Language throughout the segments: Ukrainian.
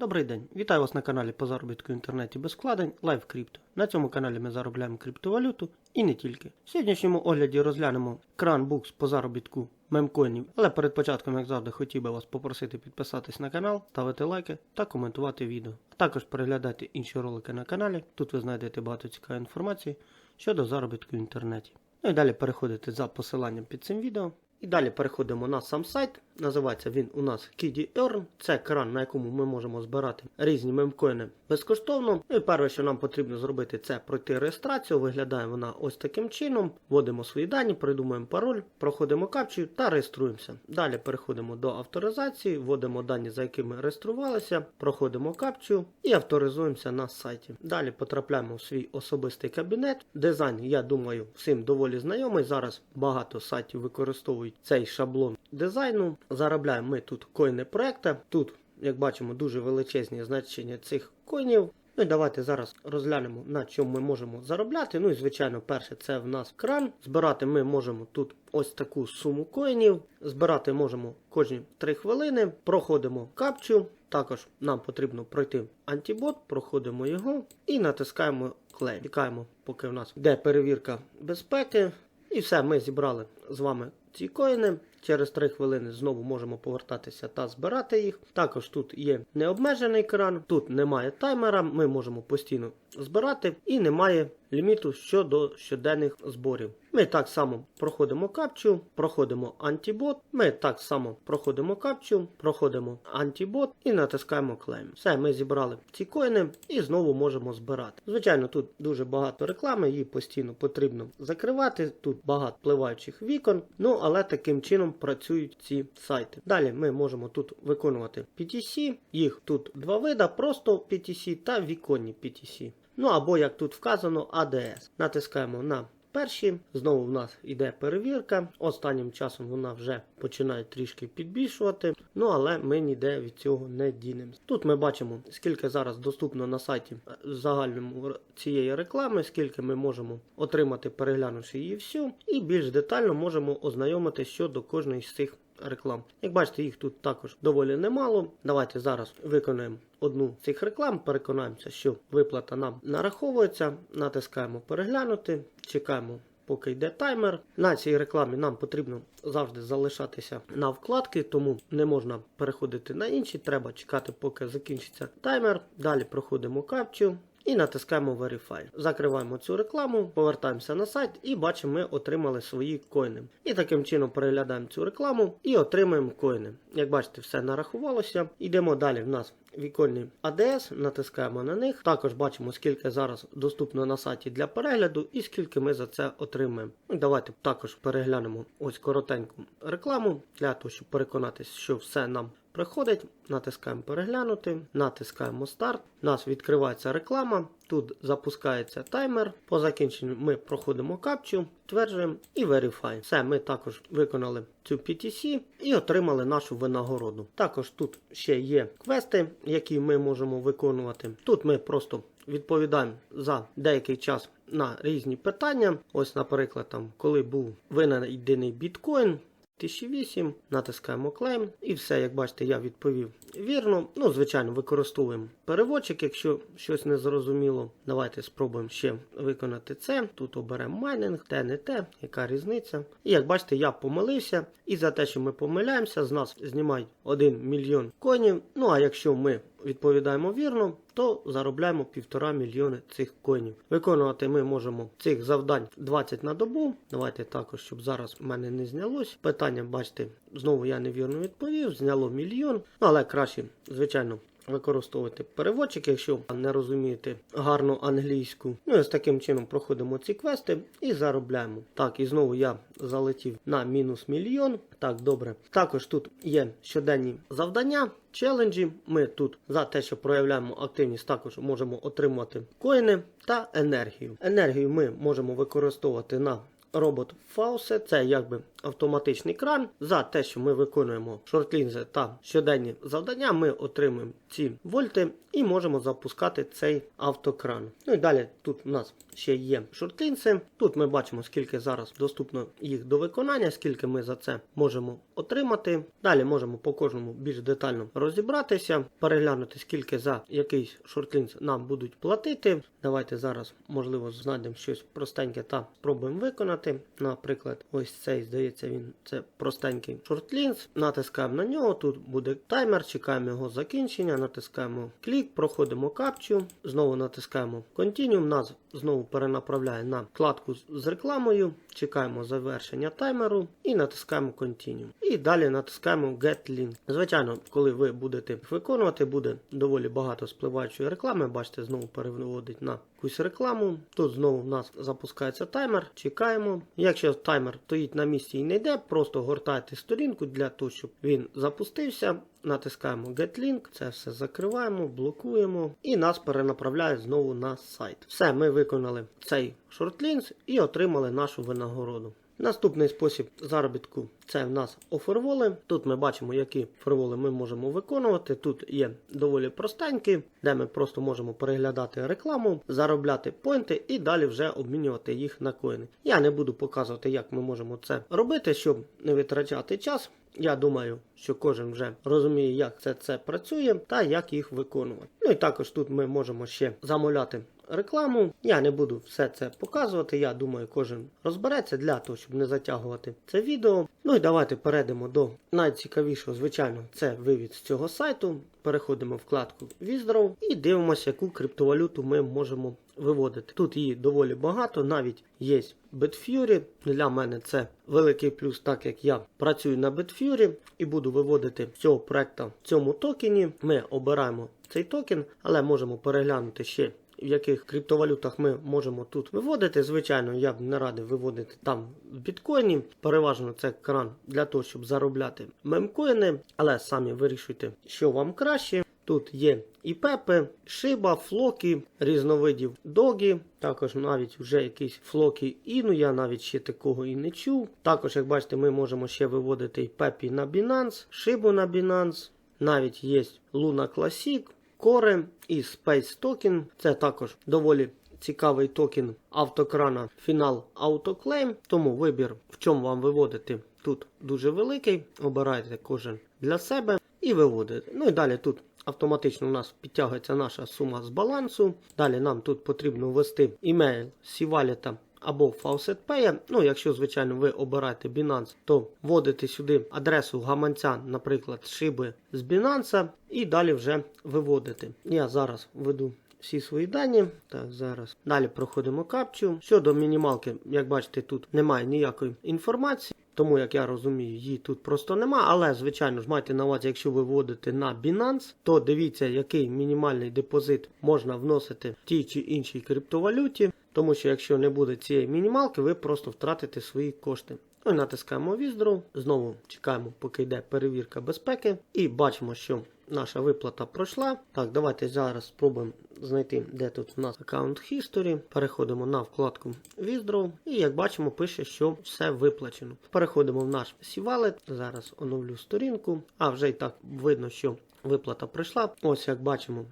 Добрий день! Вітаю вас на каналі по заробітку в інтернеті без вкладень Live Crypto. На цьому каналі ми заробляємо криптовалюту і не тільки. В сьогоднішньому огляді розглянемо кран букс по заробітку мемкоїнів. Але перед початком, як завжди, хотів би вас попросити підписатись на канал, ставити лайки та коментувати відео. А також переглядати інші ролики на каналі. Тут ви знайдете багато цікавої інформації щодо заробітку в інтернеті. Ну і далі переходите за посиланням під цим відео. І далі переходимо на сам сайт. Називається він у нас Kiddy Earn. Це кран, на якому ми можемо збирати різні мемкоїни безкоштовно. Ну і перше, що нам потрібно зробити, це пройти реєстрацію. Виглядає вона ось таким чином. Вводимо свої дані, придумуємо пароль, проходимо капчу та реєструємося. Далі переходимо до авторизації, вводимо дані, за якими реєструвалися, проходимо капчу і авторизуємося на сайті. Далі потрапляємо в свій особистий кабінет. Дизайн, я думаю, всім доволі знайомий. Зараз багато сайтів використовують цей шаблон дизайну. Заробляємо ми тут коїни проекта. Тут, як бачимо, дуже величезні значення цих коїнів. Ну і давайте зараз розглянемо, на чому ми можемо заробляти. Ну і звичайно, перше, це в нас кран. Збирати ми можемо тут ось таку суму коїнів. Збирати можемо кожні 3 хвилини. Проходимо капчу. Також нам потрібно пройти антибот, проходимо його і натискаємо клей. Чекаємо, поки в нас йде перевірка безпеки. І все, ми зібрали з вами ці коїни. Через 3 хвилини знову можемо повертатися та збирати їх. Також тут є необмежений кран, тут немає таймера, ми можемо постійно збирати і немає ліміту щодо щоденних зборів. Ми так само проходимо капчу, проходимо антибот. Ми так само проходимо капчу, проходимо антибот і натискаємо клейм. Все, ми зібрали ці коїни і знову можемо збирати. Звичайно, тут дуже багато реклами, її постійно потрібно закривати. Тут багато впливаючих вікон, ну але таким чином працюють ці сайти. Далі ми можемо тут виконувати PTC, їх тут два вида: просто PTC та віконні PTC. Ну або як тут вказано, ADS. Натискаємо на перші. Знову в нас йде перевірка. Останнім часом вона вже починає трішки підбільшувати. Ну але ми ніде від цього не дінемось. Тут ми бачимо, скільки зараз доступно на сайті е, загальному цієї реклами, скільки ми можемо отримати, переглянувши її всю, і більш детально можемо ознайомитися щодо кожної з цих реклам. Як бачите, їх тут також доволі немало. Давайте зараз виконаємо одну з цих реклам, переконаємося, що виплата нам нараховується. Натискаємо переглянути, чекаємо. Поки йде таймер. На цій рекламі нам потрібно завжди залишатися на вкладки, тому не можна переходити на інші. Треба чекати, поки закінчиться таймер. Далі проходимо капчу. І натискаємо Verify. Закриваємо цю рекламу, повертаємося на сайт і бачимо, ми отримали свої коїни. І таким чином переглядаємо цю рекламу і отримуємо коїни. Як бачите, все нарахувалося. Йдемо далі. В нас віконні АДС, натискаємо на них. Також бачимо, скільки зараз доступно на сайті для перегляду і скільки ми за це отримаємо. Ну, Давайте також переглянемо ось коротеньку рекламу для того, щоб переконатися, що все нам приходить. Натискаємо переглянути, натискаємо старт. У нас відкривається реклама. Тут запускається таймер. По закінченню ми проходимо капчу, тверджуємо і Verify. Все, ми також виконали цю PTC і отримали нашу винагороду. Також тут ще є квести, які ми можемо виконувати. Тут ми просто відповідаємо за деякий час на різні питання. Ось, наприклад, там, коли був винайдений біткоін. 1008, натискаємо клейм і все, як бачите, я відповів вірно. Ну, звичайно, використовуємо переводчик, якщо щось не зрозуміло. Давайте спробуємо ще виконати це. Тут оберемо майнинг, те не те, яка різниця. І як бачите, я помилився. І за те, що ми помиляємося, з нас знімають 1 мільйон конів. Ну а якщо ми відповідаємо вірно, то заробляємо півтора мільйони цих коїнів. Виконувати ми можемо цих завдань 20 на добу. Давайте також, щоб зараз в мене не знялось. Питання, бачите, знову я невірно відповів, зняло мільйон, але краще, звичайно. Використовувати переводчик, якщо не розумієте гарну англійську. Ну і з таким чином проходимо ці квести і заробляємо. Так, і знову я залетів на мінус мільйон. Так, добре. Також тут є щоденні завдання, челенджі. Ми тут за те, що проявляємо активність, також можемо отримувати коїни та енергію. Енергію ми можемо використовувати на робот Faucet. Це якби автоматичний кран. За те, що ми виконуємо шортлінзи та щоденні завдання, ми отримуємо ці вольти і можемо запускати цей автокран. Ну і далі тут у нас ще є шортлінси. Тут ми бачимо, скільки зараз доступно їх до виконання, скільки ми за це можемо отримати. Далі можемо по кожному більш детально розібратися, переглянути, скільки за якийсь шортлінз нам будуть платити. Давайте зараз, можливо, знайдемо щось простеньке та спробуємо виконати. Наприклад, ось цей, здається, він це простенький шортлінз. Натискаємо на нього. Тут буде таймер, чекаємо його закінчення, натискаємо клік, проходимо капчу, знову натискаємо Continuum, нас знову перенаправляє на вкладку з рекламою, чекаємо завершення таймеру і натискаємо Continuum. І далі натискаємо Get Link. Звичайно, коли ви будете виконувати, буде доволі багато спливаючої реклами. Бачите, знову переводить на якусь рекламу. Тут знову в нас запускається таймер, чекаємо. Якщо таймер стоїть на місці і не йде, просто гортайте сторінку для того, щоб він запустився. Натискаємо Get Link, це все закриваємо, блокуємо і нас перенаправляє знову на сайт. Все, ми виконали цей шортлінс і отримали нашу винагороду. Наступний спосіб заробітку це в нас оферволи. Тут ми бачимо, які ферволи ми можемо виконувати. Тут є доволі простенькі, де ми просто можемо переглядати рекламу, заробляти поінти і далі вже обмінювати їх на коїни. Я не буду показувати, як ми можемо це робити, щоб не витрачати час. Я думаю, що кожен вже розуміє, як це, це працює та як їх виконувати. Ну і також тут ми можемо ще замовляти рекламу. Я не буду все це показувати. Я думаю, кожен розбереться для того, щоб не затягувати це відео. Ну і давайте перейдемо до найцікавішого, звичайно, це вивід з цього сайту. Переходимо в вкладку Withdraw і дивимося, яку криптовалюту ми можемо виводити. Тут її доволі багато, навіть є Bitfury. Для мене це великий плюс, так як я працюю на Bitfury і буду виводити з цього проекту в цьому токені. Ми обираємо цей токен, але можемо переглянути ще. В яких криптовалютах ми можемо тут виводити. Звичайно, я б не радив виводити там біткоїні. Переважно це кран для того, щоб заробляти мемкоїни, але самі вирішуйте, що вам краще. Тут є і пепи, шиба, флоки, різновидів догі. Також навіть вже якісь флоки іну, я навіть ще такого і не чув. Також, як бачите, ми можемо ще виводити і пепі на Binance, шибу на Binance. Навіть є Luna Classic, Core і Space Token. Це також доволі цікавий токен автокрана Final Autoclaim. Тому вибір, в чому вам виводити, тут дуже великий. Обирайте кожен для себе і виводите. Ну і далі тут автоматично у нас підтягується наша сума з балансу. Далі нам тут потрібно ввести імейл Сіваліта або FaucetPay. Ну, якщо, звичайно, ви обираєте Binance, то вводите сюди адресу гаманця, наприклад, шиби з Binance, і далі вже виводите. Я зараз введу. Всі свої дані. Так, зараз. Далі проходимо капчу. Щодо мінімалки, як бачите, тут немає ніякої інформації. Тому, як я розумію, її тут просто нема. Але, звичайно ж, майте на увазі, якщо ви вводите на Binance, то дивіться, який мінімальний депозит можна вносити в тій чи іншій криптовалюті. Тому що якщо не буде цієї мінімалки, ви просто втратите свої кошти. Ну і натискаємо Withdraw. Знову чекаємо, поки йде перевірка безпеки. І бачимо, що наша виплата пройшла. Так, давайте зараз спробуємо знайти, де тут у нас аккаунт History. Переходимо на вкладку Withdraw. І як бачимо, пише, що все виплачено. Переходимо в наш Сівалет. Зараз оновлю сторінку. А вже і так видно, що виплата пройшла. Ось як бачимо,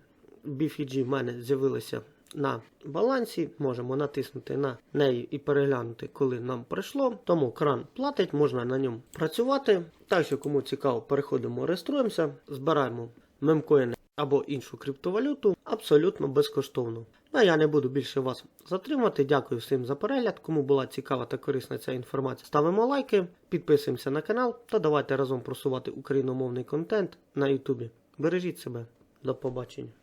BFG в мене з'явилися на балансі. Можемо натиснути на неї і переглянути, коли нам прийшло. Тому кран платить, можна на ньому працювати. Так що, кому цікаво, переходимо, реєструємося, збираємо мемкоїни або іншу криптовалюту абсолютно безкоштовно. Ну, я не буду більше вас затримувати. Дякую всім за перегляд. Кому була цікава та корисна ця інформація, ставимо лайки, підписуємося на канал та давайте разом просувати україномовний контент на Ютубі. Бережіть себе. До побачення.